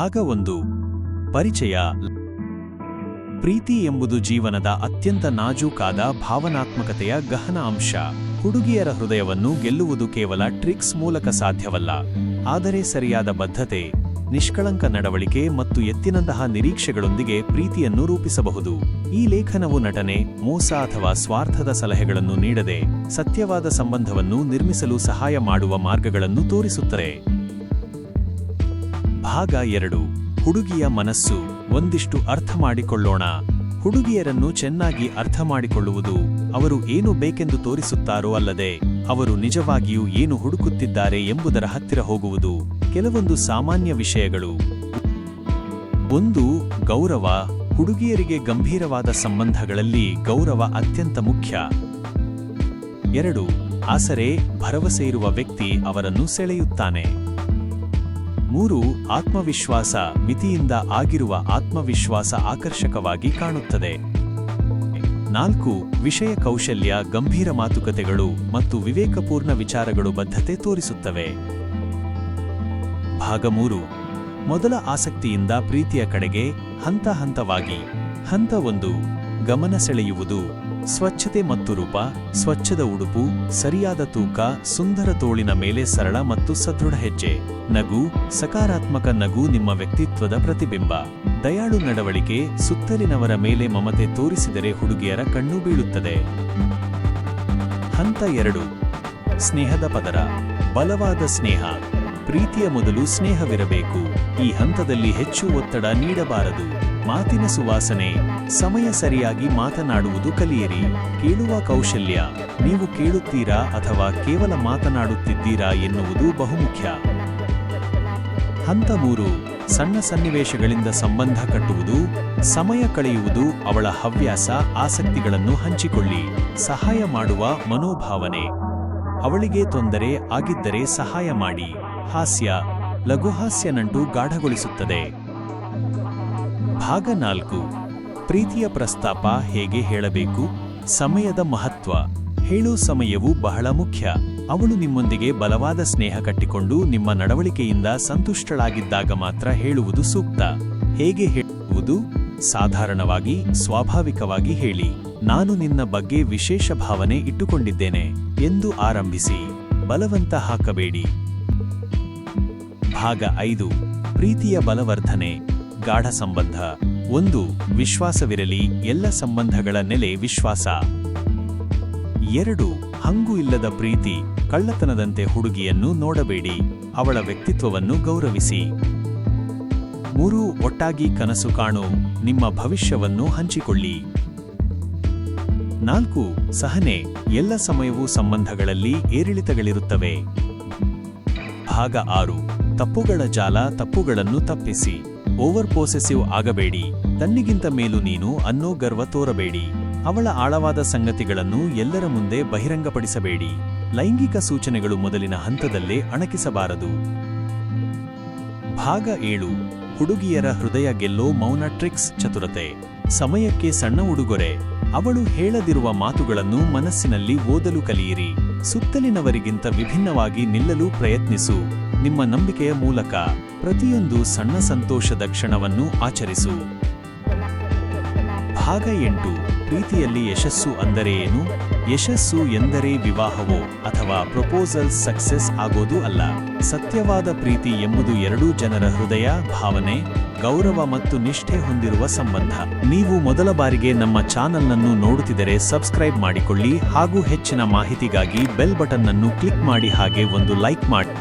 ಭಾಗ ಒಂದು ಪರಿಚಯ. ಪ್ರೀತಿ ಎಂಬುದು ಜೀವನದ ಅತ್ಯಂತ ನಾಜೂಕಾದ ಭಾವನಾತ್ಮಕತೆಯ ಗಹನ ಅಂಶ. ಹುಡುಗಿಯರ ಹೃದಯವನ್ನು ಗೆಲ್ಲುವುದು ಕೇವಲ ಟ್ರಿಕ್ಸ್ ಮೂಲಕ ಸಾಧ್ಯವಲ್ಲ. ಆದರೆ ಸರಿಯಾದ ಬದ್ಧತೆ, ನಿಷ್ಕಳಂಕ ನಡವಳಿಕೆ ಮತ್ತು ಎತ್ತಿನಂತಹ ನಿರೀಕ್ಷೆಗಳೊಂದಿಗೆ ಪ್ರೀತಿಯನ್ನು ರೂಪಿಸಬಹುದು. ಈ ಲೇಖನವು ನಟನೆ, ಮೋಸ ಅಥವಾ ಸ್ವಾರ್ಥದ ಸಲಹೆಗಳನ್ನು ನೀಡದೆ, ಸತ್ಯವಾದ ಸಂಬಂಧವನ್ನು ನಿರ್ಮಿಸಲು ಸಹಾಯ ಮಾಡುವ ಮಾರ್ಗಗಳನ್ನು ತೋರಿಸುತ್ತದೆ. ಭಾಗ ಎರಡು. ಹುಡುಗಿಯ ಮನಸ್ಸು. ಒಂದಿಷ್ಟು ಅರ್ಥ ಮಾಡಿಕೊಳ್ಳೋಣ. ಹುಡುಗಿಯರನ್ನು ಚೆನ್ನಾಗಿ ಅರ್ಥ ಮಾಡಿಕೊಳ್ಳುವುದು ಅವರು ಏನು ಬೇಕೆಂದು ತೋರಿಸುತ್ತಾರೋ ಅಲ್ಲದೆ, ಅವರು ನಿಜವಾಗಿಯೂ ಏನು ಹುಡುಕುತ್ತಿದ್ದಾರೆ ಎಂಬುದರ ಹತ್ತಿರ ಹೋಗುವುದು. ಕೆಲವೊಂದು ಸಾಮಾನ್ಯ ವಿಷಯಗಳು. ಒಂದು, ಗೌರವ. ಹುಡುಗಿಯರಿಗೆ ಗಂಭೀರವಾದ ಸಂಬಂಧಗಳಲ್ಲಿ ಗೌರವ ಅತ್ಯಂತ ಮುಖ್ಯ. ಎರಡು, ಆಸರೆ, ಭರವಸೆ ಇರುವ ವ್ಯಕ್ತಿ ಅವರನ್ನು ಸೆಳೆಯುತ್ತಾನೆ. ಮೂರು ಆತ್ಮವಿಶ್ವಾಸ ಮಿತಿಯಿಂದ ಆಗಿರುವ ಆತ್ಮವಿಶ್ವಾಸ ಆಕರ್ಷಕವಾಗಿ ಕಾಣುತ್ತದೆ. ನಾಲ್ಕು, ವಿಷಯ ಕೌಶಲ್ಯ, ಗಂಭೀರ ಮಾತುಕತೆಗಳು ಮತ್ತು ವಿವೇಕಪೂರ್ಣ ವಿಚಾರಗಳು ಬದ್ಧತೆ ತೋರಿಸುತ್ತವೆ. ಭಾಗ ಮೂರು, ಮೊದಲ ಆಸಕ್ತಿಯಿಂದ ಪ್ರೀತಿಯ ಕಡೆಗೆ ಹಂತ ಹಂತವಾಗಿ. ಹಂತ ಒಂದು, ಗಮನ ಸೆಳೆಯುವುದು. ಸ್ವಚ್ಛತೆ ಮತ್ತು ರೂಪ, ಸ್ವಚ್ಛದ ಉಡುಪು, ಸರಿಯಾದ ತೂಕ, ಸುಂದರ ತೋಳಿನ ಮೇಲೆ ಸರಳ ಮತ್ತು ಸದೃಢ ಹೆಜ್ಜೆ. ನಗು, ಸಕಾರಾತ್ಮಕ ನಗು ನಿಮ್ಮ ವ್ಯಕ್ತಿತ್ವದ ಪ್ರತಿಬಿಂಬ. ದಯಾಳು ನಡವಳಿಕೆ, ಸುತ್ತಲಿನವರ ಮೇಲೆ ಮಮತೆ ತೋರಿಸಿದರೆ ಹುಡುಗಿಯರ ಕಣ್ಣು ಬೀಳುತ್ತದೆ. ಹಂತ ಎರಡು. ಸ್ನೇಹದ ಪದರ. ಬಲವಾದ ಸ್ನೇಹ. ಪ್ರೀತಿಯ ಮೊದಲು ಸ್ನೇಹವಿರಬೇಕು. ಈ ಹಂತದಲ್ಲಿ ಹೆಚ್ಚು ಒತ್ತಡ ನೀಡಬಾರದು. ಮಾತಿನ ಸುವಾಸನೆ, ಸಮಯ ಸರಿಯಾಗಿ ಮಾತನಾಡುವುದು ಕಲಿಯಿರಿ. ಕೇಳುವ ಕೌಶಲ್ಯ, ನೀವು ಕೇಳುತ್ತೀರಾ ಅಥವಾ ಕೇವಲ ಮಾತನಾಡುತ್ತಿದ್ದೀರಾ ಎನ್ನುವುದು ಬಹುಮುಖ್ಯ. ಹಂತ ಮೂರು, ಸಣ್ಣ ಸನ್ನಿವೇಶಗಳಿಂದ ಸಂಬಂಧ ಕಟ್ಟುವುದು, ಸಮಯ ಕಳೆಯುವುದು ಅವಳ ಹವ್ಯಾಸ, ಆಸಕ್ತಿಗಳನ್ನು ಹಂಚಿಕೊಳ್ಳಿ. ಸಹಾಯ ಮಾಡುವ ಮನೋಭಾವನೆ. ಅವಳಿಗೆ ತೊಂದರೆ ಆಗಿದ್ದರೆ ಸಹಾಯ ಮಾಡಿ. ಹಾಸ್ಯ ಲಘುಹಾಸ್ಯ ನಂಟು ಗಾಢಗೊಳಿಸುತ್ತದೆ. ಭಾಗ ನಾಲ್ಕು. ಪ್ರೀತಿಯ ಪ್ರಸ್ತಾಪ ಹೇಗೆ ಹೇಳಬೇಕು? ಸಮಯದ ಮಹತ್ವ. ಹೇಳೋ ಸಮಯವು ಬಹಳ ಮುಖ್ಯ. ಅವಳು ನಿಮ್ಮೊಂದಿಗೆ ಬಲವಾದ ಸ್ನೇಹ ಕಟ್ಟಿಕೊಂಡು ನಿಮ್ಮ ನಡವಳಿಕೆಯಿಂದ ಸಂತುಷ್ಟಳಾಗಿದ್ದಾಗ ಮಾತ್ರ ಹೇಳುವುದು ಸೂಕ್ತ. ಹೇಗೆ ಹೇಳುವುದು? ಸಾಧಾರಣವಾಗಿ, ಸ್ವಾಭಾವಿಕವಾಗಿ ಹೇಳಿ. ನಾನು ನಿನ್ನ ಬಗ್ಗೆ ವಿಶೇಷ ಭಾವನೆ ಇಟ್ಟುಕೊಂಡಿದ್ದೇನೆ. ಎಂದು ಆರಂಭಿಸಿ. ಬಲವಂತ ಹಾಕಬೇಡಿ. ಭಾಗ ಐದು, ಪ್ರೀತಿಯ ಬಲವರ್ಧನೆ, ಗಾಢ ಸಂಬಂಧ. ಒಂದು, ವಿಶ್ವಾಸವಿರಲಿ, ಎಲ್ಲ ಸಂಬಂಧಗಳ ನೆಲೆ ವಿಶ್ವಾಸ. ಎರಡು, ಹಂಗು ಇಲ್ಲದ ಪ್ರೀತಿ, ಕಳ್ಳತನದಂತೆ ಹುಡುಗಿಯನ್ನು ನೋಡಬೇಡಿ, ಅವಳ ವ್ಯಕ್ತಿತ್ವವನ್ನು ಗೌರವಿಸಿ. ಮೂರು, ಒಟ್ಟಾಗಿ ಕನಸು ಕಾಣು, ನಿಮ್ಮ ಭವಿಷ್ಯವನ್ನು ಹಂಚಿಕೊಳ್ಳಿ. ನಾಲ್ಕು, ಸಹನೆ, ಎಲ್ಲ ಸಮಯವೂ ಸಂಬಂಧಗಳಲ್ಲಿ ಏರಿಳಿತಗಳಿರುತ್ತವೆ. ಭಾಗ ಆರು ತಪ್ಪುಗಳ ಜಾಲ ತಪ್ಪುಗಳನ್ನು ತಪ್ಪಿಸಿ. ಓವರ್ ಪೋಸೆಸಿವ್ ಆಗಬೇಡಿ. ತನ್ನಿಗಿಂತ ಮೇಲೂ ನೀನು ಅನ್ನೋ ಗರ್ವ ತೋರಬೇಡಿ. ಅವಳ ಆಳವಾದ ಸಂಗತಿಗಳನ್ನು ಎಲ್ಲರ ಮುಂದೆ ಬಹಿರಂಗಪಡಿಸಬೇಡಿ. ಲೈಂಗಿಕ ಸೂಚನೆಗಳು ಮೊದಲಿನ ಹಂತದಲ್ಲೇ ಅಣಕಿಸಬಾರದು. ಭಾಗ ಏಳು. ಹುಡುಗಿಯರ ಹೃದಯ ಗೆಲ್ಲೋ ಮೌನ ಟ್ರಿಕ್ಸ್ ಚತುರತೆ. ಸಮಯಕ್ಕೆ ಸಣ್ಣ ಉಡುಗೊರೆ. ಅವಳು ಹೇಳದಿರುವ ಮಾತುಗಳನ್ನು ಮನಸ್ಸಿನಲ್ಲಿ ಓದಲು ಕಲಿಯಿರಿ. ಸುತ್ತಲಿನವರಿಗಿಂತ ವಿಭಿನ್ನವಾಗಿ ನಿಲ್ಲಲು ಪ್ರಯತ್ನಿಸು. ನಿಮ್ಮ ನಂಬಿಕೆಯ ಮೂಲಕ ಪ್ರತಿಯೊಂದು ಸಣ್ಣ ಸಂತೋಷದ ಕ್ಷಣವನ್ನು ಆಚರಿಸು. ಭಾಗ ಎಂಟು. ಪ್ರೀತಿಯಲ್ಲಿ ಯಶಸ್ಸು ಅಂದರೆ ಏನು? ಯಶಸ್ಸು ಎಂದರೆ ವಿವಾಹವೋ ಅಥವಾ ಪ್ರಪೋಸಲ್ ಸಕ್ಸೆಸ್ ಆಗೋದು ಅಲ್ಲ? ಸತ್ಯವಾದ ಪ್ರೀತಿ ಎಂಬುದು ಎರಡೂ ಜನರ ಹೃದಯ, ಭಾವನೆ, ಗೌರವ ಮತ್ತು ನಿಷ್ಠೆ ಹೊಂದಿರುವ ಸಂಬಂಧ. ನೀವು ಮೊದಲ ಬಾರಿಗೆ ನಮ್ಮ ಚಾನಲ್ನನ್ನು ನೋಡುತ್ತಿದ್ದರೆ ಸಬ್ಸ್ಕ್ರೈಬ್ ಮಾಡಿಕೊಳ್ಳಿ ಹಾಗೂ ಹೆಚ್ಚಿನ ಮಾಹಿತಿಗಾಗಿ ಬೆಲ್ ಬಟನ್ ಅನ್ನು ಕ್ಲಿಕ್ ಮಾಡಿ ಹಾಗೆ ಒಂದು ಲೈಕ್ ಮಾಡಿ.